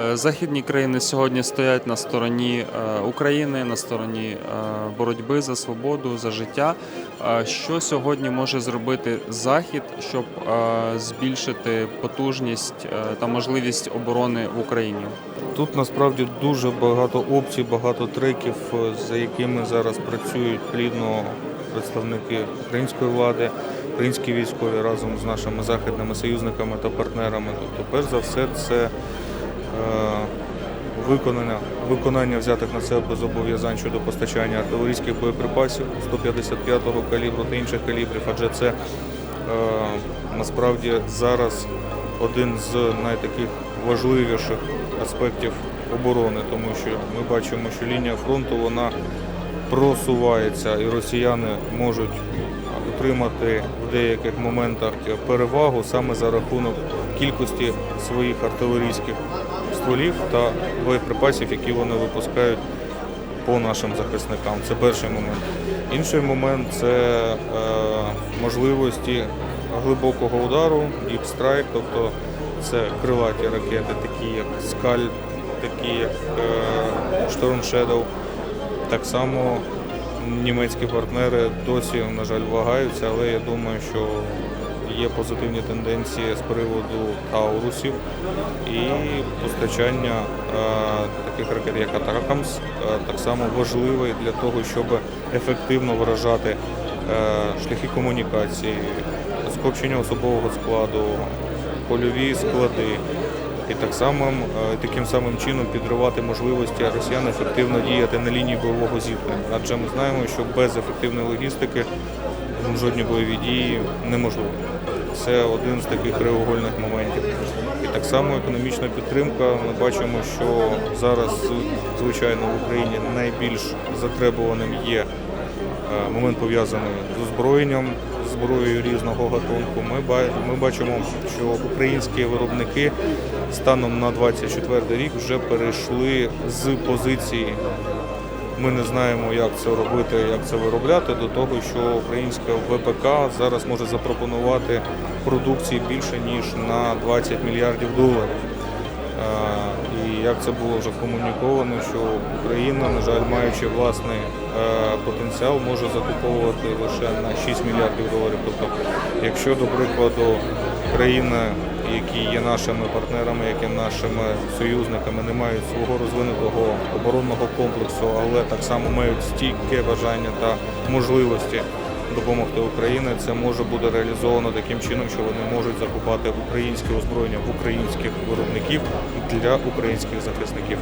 Е, Західні країни сьогодні стоять на стороні е, України, на стороні е, боротьби за свободу, за життя. Що сьогодні може зробити Захід, щоб збільшити потужність та можливість оборони в Україні? Тут насправді дуже багато опцій, багато треків, за якими зараз працюють плідно представники української влади, українські військові разом з нашими західними союзниками та партнерами. Тобто, перш за все, це виконання, виконання взятих на себе зобов'язань щодо постачання артилерійських боєприпасів 155-го калібру та інших калібрів, адже це е, насправді зараз один з найтаких важливіших аспектів оборони, тому що ми бачимо, що лінія фронту вона просувається, і росіяни можуть отримати в деяких моментах перевагу саме за рахунок кількості своїх артилерійських стволів та боєприпасів, які вони випускають по нашим захисникам. Це перший момент. Інший момент це е, можливості глибокого удару, strike, тобто це крилаті ракети, такі як Скаль, такі як е, Shadow. Так само німецькі партнери досі, на жаль, вагаються, але я думаю, що є позитивні тенденції з приводу таурусів і постачання е, таких ракет, як Атакамс, е, так само важливе для того, щоб ефективно вражати е, шляхи комунікації, скопчення особового складу, польові склади. І так само таким самим чином підривати можливості росіян ефективно діяти на лінії бойового зіткнення. Адже ми знаємо, що без ефективної логістики жодні бойові дії неможливі. Це один з таких треугольних моментів. І так само економічна підтримка. Ми бачимо, що зараз, звичайно, в Україні найбільш затребуваним є е, момент пов'язаний з озброєнням, зброєю різного гатунку. Ми бачимо, що українські виробники станом на 24 рік вже перейшли з позиції. Ми не знаємо, як це робити, як це виробляти, до того, що українська ВПК зараз може запропонувати продукції більше ніж на 20 мільярдів доларів. І як це було вже комуніковано, що Україна, на жаль, маючи власний е, потенціал, може закуповувати лише на 6 мільярдів доларів. Тобто, якщо, до прикладу, країни, які є нашими партнерами, які нашими союзниками, не мають свого розвинутого оборонного комплексу, але так само мають стійке бажання та можливості допомогти Україні, це може бути реалізовано таким чином, що вони можуть закупати українське озброєння українських виробників для українських захисників.